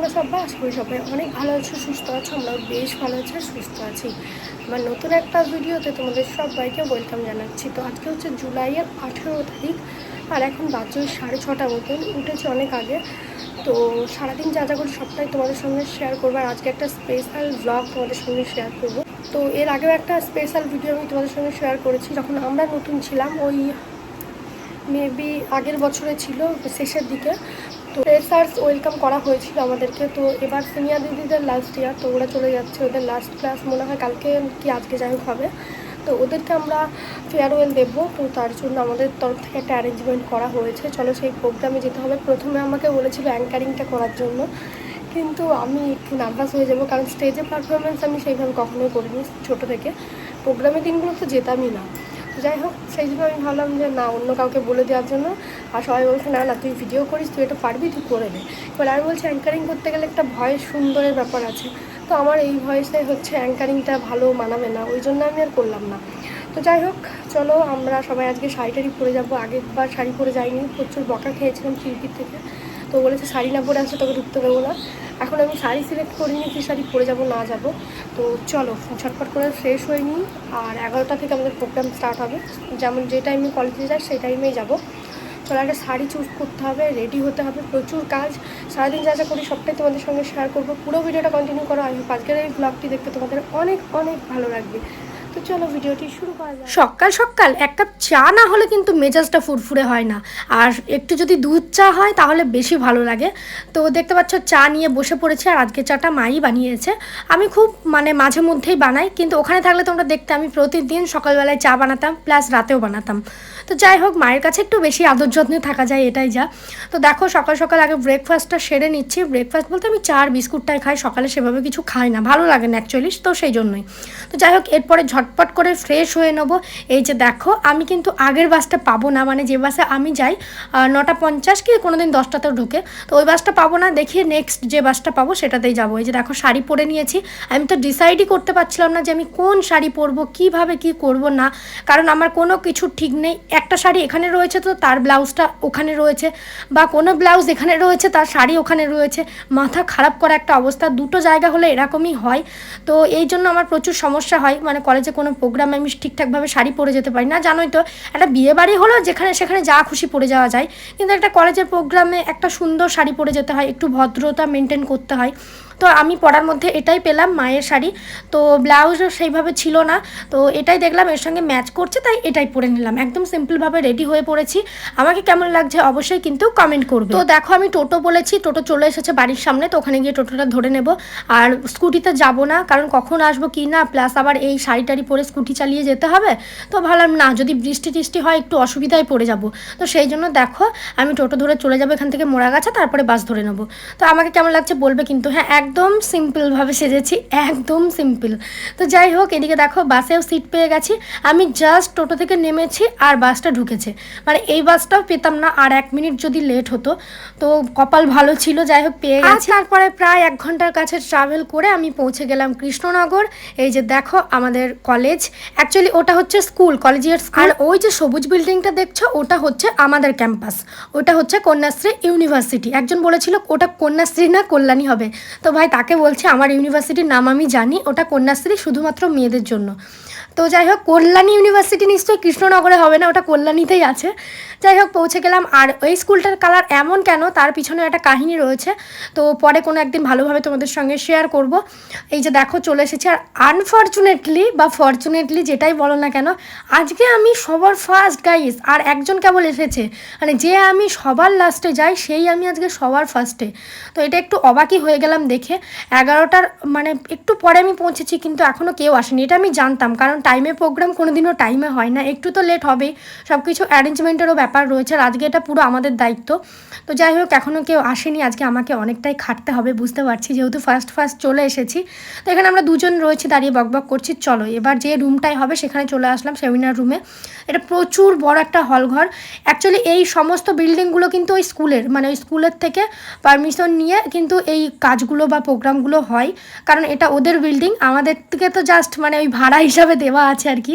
তোমরা সবাই আশা করি, সবাই অনেক ভালো আছো, সুস্থ আছো, আমরাও বেশ ভালো আছি সুস্থ আছি। আমার নতুন একটা ভিডিওতে তোমাদের সবাইকে ওয়েলকাম জানাচ্ছি। তো আজকে হচ্ছে জুলাইয়ের আঠেরো তারিখ, আর এখন বাজে সাড়ে ছটা মতন, উঠেছে অনেক আগে। তো সারাদিন যা যা করি সবটাই তোমাদের সঙ্গে শেয়ার করব, আর আজকে একটা স্পেশাল ব্লগ তোমাদের সঙ্গে শেয়ার করব। তো এর আগেও একটা স্পেশাল ভিডিও আমি তোমাদের সঙ্গে শেয়ার করেছি, যখন আমরা নতুন ছিলাম, ওই মেবি আগের বছরে ছিল, শেষের দিকে। তো ফ্রেশার্স ওয়েলকাম করা হয়েছিল আমাদেরকে। তো এবার সিনিয়র দিদিদের লাস্ট ইয়ার তো ওরা চলে যাচ্ছে ওদের লাস্ট ক্লাস মনে হয় কালকে কি আজকে যাই হোক হবে। তো ওদেরকে আমরা ফেয়ারওয়েল দেবো। তো তার জন্য আমাদের তরফ থেকে একটা অ্যারেঞ্জমেন্ট করা হয়েছে। চলো সেই প্রোগ্রামে যেতে হবে। প্রথমে আমাকে বলেছিল অ্যাঙ্কারিংটা করার জন্য। কিন্তু আমি একটু নার্ভাস হয়ে যাব। কারণ স্টেজে পারফরমেন্স আমি সেইভাবে কখনোই করিনি ছোটো থেকে। প্রোগ্রামের দিনগুলো তো যেতামই না। যাই হোক, সেই জন্য আমি ভাবলাম যে না, অন্য কাউকে বলে দেওয়ার জন্য। আর সবাই বলছে, না না, তুই ভিডিও করিস, তুই এটা পারবি, তুই করে দে। এবার আমি বলছি অ্যাঙ্কারিং করতে গেলে একটা ভয়েস সুন্দরের ব্যাপার আছে। তো আমার এই ভয়েসে হচ্ছে অ্যাঙ্কারিংটা ভালো মানাবে না, ওই জন্য আমি আর করলাম না। তো যাই হোক, চলো আমরা সবাই আজকে শাড়ি টাড়ি পরে যাব। আগেরবার শাড়ি পরে যাইনি, প্রচুর বকা খেয়েছিলাম শিল্পীর থেকে। তো বলেছে, শাড়ি না পরে আসলে তোকে ঢুকতে দেবো না। এখন আমি শাড়ি সিলেক্ট করিনি কী শাড়ি পরে যাব, না যাব। তো চলো ছটফট করে ফ্রেশ হয়ে নিই। আর এগারোটা থেকে আমাদের প্রোগ্রাম স্টার্ট হবে। যেমন যে টাইমে কলেজে যাই, সেই টাইমেই যাব। চলো, একটা শাড়ি চুজ করতে হবে রেডি হতে হবে। প্রচুর কাজ। সারাদিন যা যা করি, সবটাই তোমাদের সঙ্গে শেয়ার করব। পুরো ভিডিওটা কন্টিনিউ করো। আমি আজকের এই ব্লগটি দেখতে তোমাদের অনেক অনেক ভালো লাগবে। সকাল সকাল, এক কাপ চা না হলে কিন্তু মেজাজটা ফুরফুরে হয় না। আর একটু যদি দুধ চা হয় তাহলে বেশি ভালো লাগে। তো দেখতে পাচ্ছ চা নিয়ে বসে পড়েছে আর আজকে চাটা মাই বানিয়েছে। আমি খুব মানে মাঝে মধ্যেই বানাই, কিন্তু ওখানে থাকলে তোমরা দেখতে আমি প্রতিদিন সকালবেলায় চা বানাতাম, প্লাস রাতেও বানাতাম। তো যাই হোক, মায়ের কাছে একটু বেশি আদর যত্নে থাকা যায়, এটাই যা। তো দেখো, সকাল সকাল আগে ব্রেকফাস্টটা সেরে নিচ্ছি। ব্রেকফাস্ট বলতে আমি চা আর বিস্কুটটাই খাই, সকালে সেভাবে কিছু খাই না। ভালো লাগে না অ্যাকচুয়ালি তো সেই জন্যই। তো যাই হোক, এরপরে ঝটপট করে ফ্রেশ হয়ে নেব। এই যে দেখো, আমি কিন্তু আগের বাসটা পাবো না মানে যে বাসে আমি যাই নটা পঞ্চাশ কি কোনো দিন দশটাতেও ঢুকে। তো ওই বাসটা পাবো না, দেখি নেক্সট যে বাসটা পাবো সেটাতেই যাব। এই যে দেখো, শাড়ি পরে নিয়েছি। আমি তো ডিসাইডই করতে পারছিলাম না যে আমি কোন শাড়ি পরবো, কীভাবে কি করব না, কারণ আমার কোনো কিছু ঠিক নেই। একটা শাড়ি এখানে রয়েছে তো তার ব্লাউজটা ওখানে রয়েছে, বা কোনো ব্লাউজ এখানে রয়েছে তার শাড়ি ওখানে রয়েছে। মাথা খারাপ করা একটা অবস্থা, দুটো জায়গা হলে এরকমই হয়। তো এই জন্য আমার প্রচুর সমস্যা হয় মানে কলেজে কোনো প্রোগ্রামে আমি ঠিকঠাকভাবে শাড়ি পরে যেতে পারি না। জানোই তো, একটা বিয়ে বাড়ি হলো যেখানে সেখানে যা খুশি পরে যাওয়া যায়। কিন্তু একটা কলেজের প্রোগ্রামে একটা সুন্দর শাড়ি পরে যেতে হয়, একটু ভদ্রতা মেনটেন করতে হয়। তো আমি পরার মধ্যে এটাই পেলাম মায়ের শাড়ি। তো ব্লাউজও সেইভাবে ছিল না। তো এটাই দেখলাম, এর সঙ্গে ম্যাচ করছে, তাই এটাই পরে নিলাম। একদম সিম্পলভাবে রেডি হয়ে পড়েছি। আমাকে কেমন লাগছে অবশ্যই কিন্তু কমেন্ট করবে। তো দেখো, আমি টোটো বলেছি, টোটো চলে এসেছে বাড়ির সামনে, তো ওখানে গিয়ে টোটোটা ধরে নেব। আর স্কুটিতে যাব না, কারণ কখন আসব কি না প্লাস আবার এই শাড়ি টাড়ি পরে স্কুটি চালিয়ে যেতে হবে। তো ভাবলাম, না, যদি বৃষ্টি টিষ্টি হয়, একটু অসুবিধায় পড়ে যাব। তো সেই জন্য দেখো, আমি টোটো ধরে চলে যাব এখান থেকে মোড়াগাছা, তারপরে বাস ধরে নেব। তো আমাকে কেমন লাগছে বলবে কিন্তু হ্যাঁ একদম সিম্পলভাবে সেজেছি একদম সিম্পল তো যাই হোক এদিকে দেখো বাসেও সিট পেয়ে গেছি। আমি জাস্ট টোটো থেকে নেমেছি আর বাসটা ঢুকেছে। মানে এই বাসটাও পেতাম না আর এক মিনিট যদি লেট হতো তো কপাল ভালো ছিল যাই হোক পেয়ে গেছি। তারপরে প্রায় এক ঘণ্টার কাছে ট্রাভেল করে আমি পৌঁছে গেলাম কৃষ্ণনগর। এই যে দেখো আমাদের কলেজ অ্যাকচুয়ালি ওটা হচ্ছে স্কুল কলেজের আর ওই যে সবুজ বিল্ডিংটা দেখছ ওটা হচ্ছে আমাদের ক্যাম্পাস ওটা হচ্ছে কন্যাশ্রী ইউনিভার্সিটি একজন বলেছিল ওটা কন্যাশ্রী না কল্যাণী হবে। তো ভাই তাকে বলছে আমার ইউনিভার্সিটির নাম আমি জানি ওটা কন্যাশ্রী শুধুমাত্র মেয়েদের জন্য। তো যাই হোক, কল্যাণী ইউনিভার্সিটি নিশ্চয়ই কৃষ্ণনগরে হবে না, ওটা কল্যাণীতেই আছে। যাই হোক, পৌঁছে গেলাম। আর ওই স্কুলটার কালার এমন কেন, তার পিছনে একটা কাহিনী রয়েছে। তো পরে কোনো একদিন ভালোভাবে তোমাদের সঙ্গে শেয়ার করব। এই যে দেখো, চলে এসেছে। আর আনফর্চুনেটলি বা ফর্চুনেটলি যেটাই বলো না কেন, আজকে আমি সবার ফার্স্ট গাইস আর একজন কেবল এসেছে। মানে যে আমি সবার লাস্টে যাই, সেই আমি আজকে সবার ফার্স্টে তো এটা একটু অবাকই হয়ে গেলাম দেখে। এগারোটার মানে একটু পরে আমি পৌঁছেছি, কিন্তু এখনও কেউ আসেনি। এটা আমি জানতাম, কারণ টাইমে প্রোগ্রাম কোনো দিনও টাইমে হয় না। একটু তো লেট হবেই। সব কিছু অ্যারেঞ্জমেন্টেরও ব্যাপার রয়েছে। আর আজকে এটা পুরো আমাদের দায়িত্ব। তো যাই হোক, এখনও কেউ আসেনি। আজকে আমাকে অনেকটাই খাটতে হবে, বুঝতে পারছি। যেহেতু ফার্স্ট ফার্স্ট চলে এসেছি। তো এখানে আমরা দুজন রয়েছি, দাঁড়িয়ে বকবক করছি। চলো, এবার যে রুমটাই হবে, সেখানে চলে আসলাম সেমিনার রুমে এটা প্রচুর বড় একটা হল ঘর। অ্যাকচুয়ালি এই সমস্ত বিল্ডিংগুলো কিন্তু ওই স্কুলের মানে ওই স্কুলের থেকে পারমিশন নিয়ে কিন্তু এই কাজগুলো বা প্রোগ্রামগুলো হয়। কারণ এটা ওদের বিল্ডিং আমাদের থেকে তো জাস্ট মানে ওই ভাড়া হিসাবে দেওয়া দেওয়া আছে আর কি।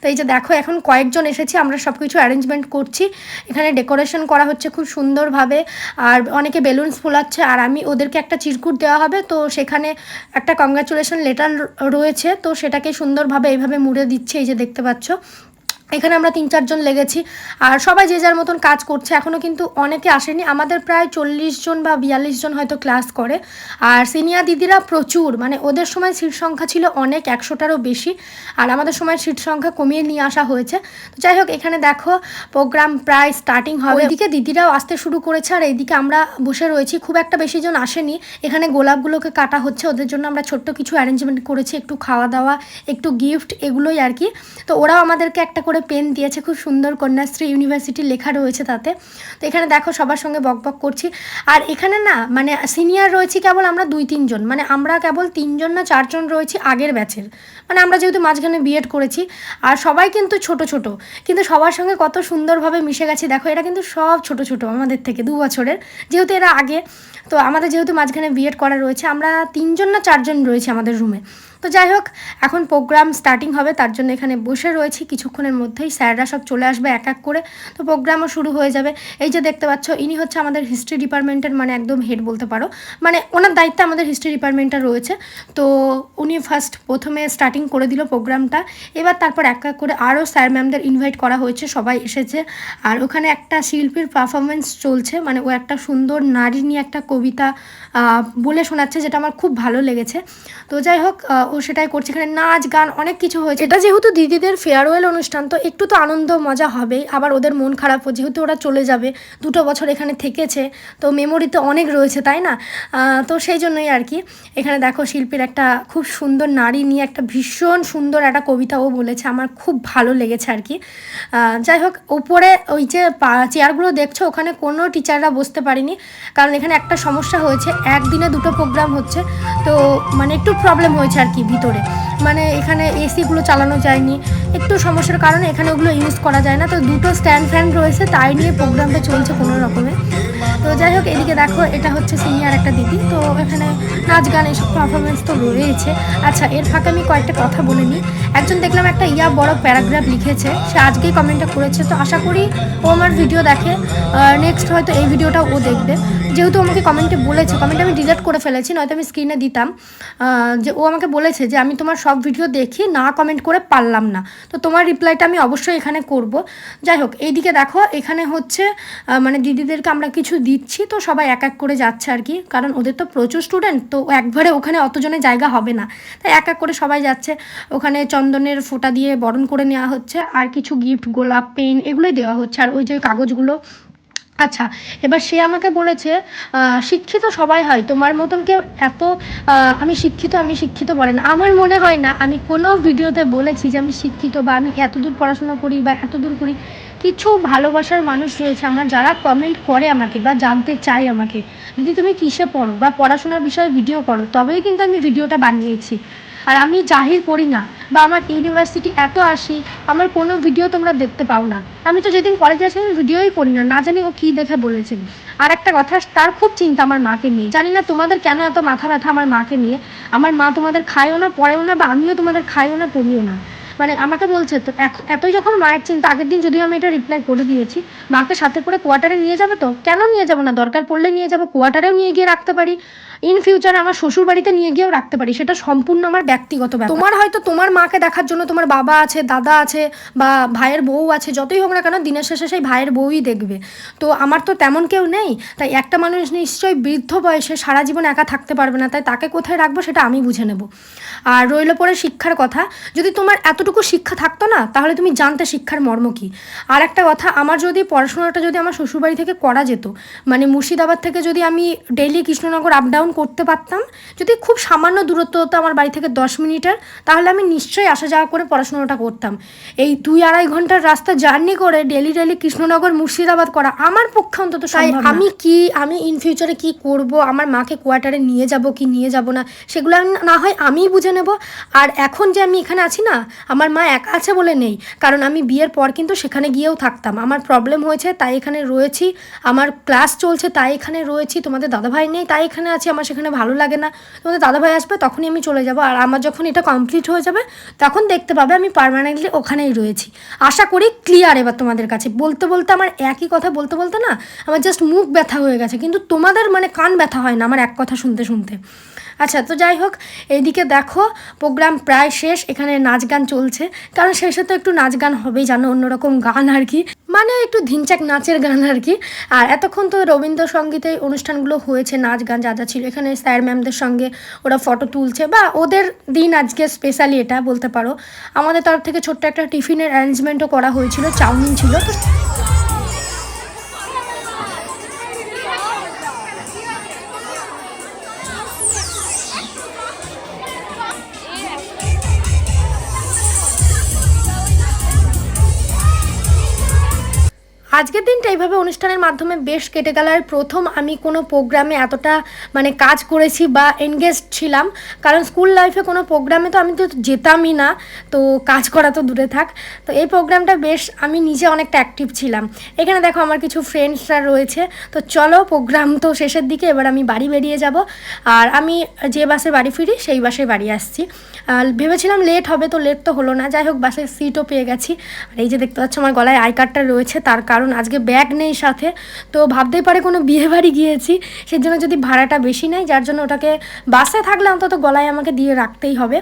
তো এই যে দেখো, এখন কয়েকজন এসেছি, আমরা সব কিছু অ্যারেঞ্জমেন্ট করছি। এখানে ডেকোরেশন করা হচ্ছে খুব সুন্দরভাবে, আর অনেকে বেলুনস ফোলাচ্ছে, আর আমি ওদেরকে একটা চিরকুট দেওয়া হবে। তো সেখানে একটা কংগ্রাচুলেশন লেটার রয়েছে, তো সেটাকে সুন্দরভাবে এইভাবে মুড়ে দিচ্ছে, এই যে দেখতে পাচ্ছ। এখানে আমরা তিন, চারজন লেগেছি। আর সবাই যে যার মতন কাজ করছে এখনও কিন্তু অনেকে আসেনি। আমাদের প্রায় চল্লিশ জন বা বিয়াল্লিশ জন হয়তো ক্লাস করে। আর সিনিয়র দিদিরা প্রচুর মানে ওদের সময় সিট সংখ্যা ছিল অনেক, একশোটারও বেশি। আর আমাদের সময় সিট সংখ্যা কমিয়ে নিয়ে আসা হয়েছে। তো যাই হোক, এখানে দেখো, প্রোগ্রাম প্রায় স্টার্টিং হবে। এদিকে দিদিরাও আসতে শুরু করেছে, আর এইদিকে আমরা বসে রয়েছি। খুব একটা বেশি জন আসেনি। এখানে গোলাপগুলোকে কাটা হচ্ছে, ওদের জন্য আমরা ছোট্ট কিছু অ্যারেঞ্জমেন্ট করেছি, একটু খাওয়া দাওয়া, একটু গিফট এগুলোই আর কি। তো ওরাও আমাদেরকে একটা করে পেন দিয়েছে, খুব সুন্দর কন্যাশ্রী ইউনিভার্সিটি লেখা রয়েছে তাতে। তো এখানে দেখো সবার সঙ্গে বক বক করছি। আর এখানে না মানে সিনিয়র রয়েছি কেবল আমরা দুই তিনজন মানে আমরা কেবল তিনজন না চারজন রয়েছি আগের ব্যাচের মানে আমরা যেহেতু মাঝখানে বিএড করেছি, আর সবাই কিন্তু ছোট ছোট। কিন্তু সবার সঙ্গে কত সুন্দরভাবে মিশে গেছে। দেখো, এরা কিন্তু সব ছোট ছোট আমাদের থেকে দু বছরের। যেহেতু এরা আগে, তো আমাদের যেহেতু মাঝখানে বিএড করা রয়েছে, আমরা তিনজন না চারজন রয়েছে আমাদের রুমে তো যাই হোক, এখন প্রোগ্রাম স্টার্টিং হবে, তার জন্য এখানে বসে রয়েছি। কিছুক্ষণের মধ্যেই স্যাররা সব চলে আসবে এক এক করে। তো প্রোগ্রামও শুরু হয়ে যাবে। এই যে দেখতে পাচ্ছ, ইনি হচ্ছে আমাদের হিস্ট্রি ডিপার্টমেন্টের মানে একদম হেড বলতে পারো। মানে ওনার দায়িত্বে আমাদের হিস্ট্রি ডিপার্টমেন্টটা রয়েছে। তো উনি ফার্স্ট প্রথমে স্টার্টিং করে দিল প্রোগ্রামটা এবার তারপর এক এক করে আরও স্যার ম্যামদের ইনভাইট করা হয়েছে, সবাই এসেছে। আর ওখানে একটা শিল্পীর পারফরমেন্স চলছে। মানে ও একটা সুন্দর নারী নিয়ে একটা কবিতা বলে শোনাচ্ছে, যেটা আমার খুব ভালো লেগেছে। তো যাই হোক ও সেটাই করছে। এখানে নাচ, গান, অনেক কিছু হয়েছে। এটা যেহেতু দিদিদের ফেয়ারওয়েল অনুষ্ঠান, তো একটু তো আনন্দ মজা হবেই। আবার ওদের মন খারাপও যেহেতু ওরা চলে যাবে, দুটো বছর এখানে থেকেছে, তো মেমোরিতে অনেক রয়েছে, তাই না? তো সেই জন্যই আর কি। এখানে দেখো শিল্পীর একটা খুব সুন্দর নারী নিয়ে একটা ভীষণ সুন্দর একটা কবিতা ও বলেছে। আমার খুব ভালো লেগেছে আর কি। যাই হোক, ওপরে ওই যে চেয়ারগুলো দেখছ, ওখানে কোনো টিচাররা বসতে পারেনি। কারণ এখানে একটা সমস্যা হয়েছে, একদিনে দুটো প্রোগ্রাম হচ্ছে, তো মানে একটু প্রবলেম হয়েছে আর কি। ভিতরে। মানে এখানে এসিগুলো চালানো যায়নি। একটু সমস্যার কারণে এখানে ওগুলো ইউজ করা যায় না। তো দুটো স্ট্যান্ড ফ্যান রয়েছে, তাই নিয়ে প্রোগ্রামটা চলছে কোনো রকমে। তো যাই হোক, এদিকে দেখো, এটা হচ্ছে সিনিয়র একটা দিদি। তো এখানে নাচ গান এসব পারফরমেন্স তো রয়েছে। আচ্ছা এর ফাঁকে আমি কয়েকটা কথা বলে নিই। একজন দেখলাম একটা ইয়া বড় প্যারাগ্রাফ লিখেছে। সে আজকেই কমেন্টটা করেছে। তো আশা করি ও আমার ভিডিও দেখে। নেক্সট হয়তো এই ভিডিওটা ও দেখবে। যেহেতু আমাকে কমেন্টে বলেছে কমেন্টে আমি ডিলিট করে ফেলেছি, নয়তো আমি স্ক্রিনে দিতাম। যে ও আমাকে বলেছে যে, আমি তোমার সব ভিডিও দেখি, না কমেন্ট করে পারলাম না। তো তোমার রিপ্লাইটা আমি অবশ্যই এখানে করব। যাই হোক, এইদিকে দেখো, এখানে হচ্ছে মানে দিদিদেরকে আমরা কিছু দিচ্ছি, তো সবাই এক এক করে যাচ্ছে আর কি। কারণ ওদের তো প্রচুর স্টুডেন্ট তো একবারে ওখানে অতজনের জায়গা হবে না। তাই এক এক করে সবাই যাচ্ছে। ওখানে চন্দনের ফোঁটা দিয়ে বরণ করে নেওয়া হচ্ছে, আর কিছু গিফট গোলাপ পেন এগুলোই দেওয়া হচ্ছে। আর ওই যে কাগজগুলো আচ্ছা এবার সে আমাকে বলেছে শিক্ষিত সবাই হয়, তোমার মতন কেউ এত আমি শিক্ষিত আমি শিক্ষিত বলেন আমার মনে হয় না, আমি কোনো ভিডিওতে বলেছি যে আমি শিক্ষিত বা আমি এতদূর পড়াশোনা করি বা এতদূর করি। কিছু ভালোবাসার মানুষ রয়েছে, আমরা যারা কমেন্ট করে আমাকে বা জানতে চাই আমাকে। যদি তুমি কিসে পড়ো বা পড়াশোনার বিষয়ে ভিডিও করো, তবেই কিন্তু আমি ভিডিওটা বানিয়েছি। আর আমি জাহির করি না বা আমার ইউনিভার্সিটি এত আসি, আমার কোনো ভিডিও তোমরা দেখতে পাও না। আমি তো যেদিন কলেজে আসি, আমি ভিডিওই করি না না জানি ও কী দেখে বলেছে। আর একটা কথা, তার খুব চিন্তা আমার মাকে নিয়ে। জানি না তোমাদের কেন এত মাথা ব্যথা আমার মাকে নিয়ে। আমার মা তোমাদের খায়ও না, পড়েও না, বা আমিও তোমাদের খাইও না, পড়িও না। মানে আমাকে বলছে, তো এতই যখন মায়ের চিন্তা, আগের দিন যদিও আমি এটা রিপ্লাই করে দিয়েছি, মাকে সাথে করে কোয়ার্টারে নিয়ে যাবে তো? কেন নিয়ে যাব না? দরকার পড়লে নিয়ে যাব কোয়ার্টারেও নিয়ে গিয়ে রাখতে পারি। ইন ফিউচার আমার শ্বশুর বাড়িতে নিয়ে গিয়েও রাখতে পারি। সেটা সম্পূর্ণ আমার ব্যক্তিগত ব্যাপার। তোমার হয়তো তোমার মাকে দেখার জন্য তোমার বাবা আছে, দাদা আছে, বা ভাইয়ের বউ আছে, যতই হোক না কেন দিনের শেষে সেই ভাইয়ের বউই দেখবে। তো আমার তো তেমন কেউ নেই। তাই একটা মানুষ নিশ্চয়ই বৃদ্ধ বয়সে সারা জীবন একা থাকতে পারবে না। তাই তাকে কোথায় রাখব সেটা আমি বুঝে নেব। আর রইল পরে শিক্ষার কথা। যদি তোমার এতটুকু শিক্ষা থাকতো না, তাহলে তুমি জানতে শিক্ষার মর্ম কী? আর একটা কথা, আমার যদি পড়াশোনাটা যদি আমার শ্বশুরবাড়ি থেকে করা যেত মানে মুর্শিদাবাদ থেকে যদি আমি ডেইলি কৃষ্ণনগর আপ ডাউন করতে পারতাম। যদি খুব সামান্য দূরত্ব হতো আমার বাড়ি থেকে দশ মিনিটের তাহলে আমি নিশ্চয়ই আসা যাওয়া করে পড়াশোনাটা করতাম। এই দুই আড়াই ঘণ্টার রাস্তা জার্নি করে ডেলি ডেলি কৃষ্ণনগর মুর্শিদাবাদ করা আমার পক্ষে অন্তত তাই আমি কি আমি ইন ফিউচারে কি করব আমার মাকে কোয়ার্টারে নিয়ে যাব কি নিয়ে যাব না সেগুলো না হয় আমিই বুঝে নেব। আর এখন যে আমি এখানে আছি না আমার মা একা আছে বলে নেই। কারণ আমি বিয়ের পর কিন্তু সেখানে গিয়েও থাকতাম। আমার প্রবলেম হয়েছে তাই এখানে রয়েছি। আমার ক্লাস চলছে তাই এখানে রয়েছি। তোমাদের দাদাভাই নেই তাই এখানে আছি। আমার আমার সেখানে ভালো লাগে না। তোমাদের দাদাভাই আসবে, তখনই আমি চলে যাব। আর আমার যখন এটা কমপ্লিট হয়ে যাবে, তখন দেখতে পাবে আমি পার্মানেন্টলি ওখানেই রয়েছি। আশা করি ক্লিয়ার এবার তোমাদের কাছে। বলতে বলতে আমার একই কথা বলতে বলতে না, আমার জাস্ট মুখ ব্যথা হয়ে গেছে। কিন্তু তোমাদের মানে কান ব্যথা হয় না আমার এক কথা শুনতে শুনতে। আচ্ছা তো যাই হোক, এইদিকে দেখো প্রোগ্রাম প্রায় শেষ। এখানে নাচ গান চলছে। কারণ শেষে তো একটু নাচ গান হবেই জানো অন্যরকম গান আর কি। মানে একটু ধিনচাক নাচের গান আর কি। আর এতক্ষণ তো রবীন্দ্রসঙ্গীতে অনুষ্ঠানগুলো হয়েছে, নাচ গান যা যা ছিল, এখানে স্যার ম্যামদের সঙ্গে ওরা ফটো তুলছে বা ওদের দিন আজকে স্পেশালি এটা বলতে পারো। আমাদের তরফ থেকে ছোট্ট একটা টিফিনের অ্যারেঞ্জমেন্টও করা হয়েছিল, চাউমিন ছিল। তো আজকের দিনটা এইভাবে অনুষ্ঠানের মাধ্যমে বেশ কেটে গেল। আর প্রথম আমি কোনো প্রোগ্রামে এতটা মানে কাজ করেছি বা এনগেজ ছিলাম। কারণ স্কুল লাইফে কোনো প্রোগ্রামে তো আমি তো যেতামই না। তো কাজ করা তো দূরে থাক। তো এই প্রোগ্রামটা বেশ আমি নিজে অনেকটা অ্যাক্টিভ ছিলাম। এখানে দেখো আমার কিছু ফ্রেন্ডসরা রয়েছে। তো চলো প্রোগ্রাম তো শেষের দিকে এবার আমি বাড়ি বেরিয়ে যাব। আর আমি যে বাসে বাড়ি ফিরি, সেই বাসে বাড়ি আসছি। ভেবেছিলাম লেট হবে, তো লেট তো হলো না। যাই হোক, বাসের সিটও পেয়ে গেছি। আর এই যে দেখতে পাচ্ছ, আমার গলায় আই কার্ডটা রয়েছে। তার কারণ আজকে ব্যাগ নেই সাথে। তো ভাবতেই পারে কোনো বিয়ে বাড়ি গিয়েছি সেই জন্য যদি ভাড়াটা বেশি নেয় যার জন্য ওটাকে বাসে থাকলে অন্তত গলায় আমাকে দিয়ে রাখতেই হবে।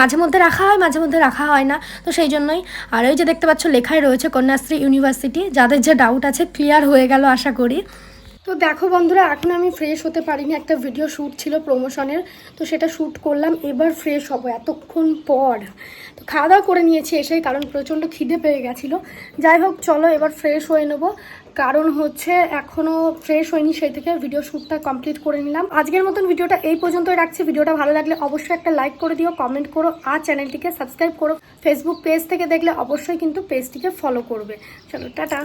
মাঝে মধ্যে রাখা হয়, মাঝে মধ্যে রাখা হয় না। তো সেই জন্যই, আর ওই যে দেখতে পাচ্ছ লেখায় রয়েছে কন্যাশ্রী ইউনিভার্সিটি, যাদের যে ডাউট আছে ক্লিয়ার হয়ে গেল আশা করি। তো দেখো বন্ধুরা, এখন আমি ফ্রেশ হতে পারিনি। একটা ভিডিও শ্যুট ছিল প্রমোশনের তো সেটা শ্যুট করলাম। এবার ফ্রেশ হব এতক্ষণ পর। তো খাওয়া দাওয়া করে নিয়েছি এসেই, কারণ প্রচণ্ড খিদে পেয়ে গেছিল। যাই হোক, চলো এবার ফ্রেশ হয়ে নেব। কারণ হচ্ছে এখনও ফ্রেশ হয়নি, সেই থেকে ভিডিও শ্যুটটা কমপ্লিট করে নিলাম। আজকের মতন ভিডিওটা এই পর্যন্তই রাখছি। ভিডিওটা ভালো লাগলে অবশ্যই একটা লাইক করে দিও কমেন্ট করো, আর চ্যানেলটিকে সাবস্ক্রাইব করো। ফেসবুক পেজ থেকে দেখলে অবশ্যই কিন্তু পেজটিকে ফলো করবে। চলো, টাটা।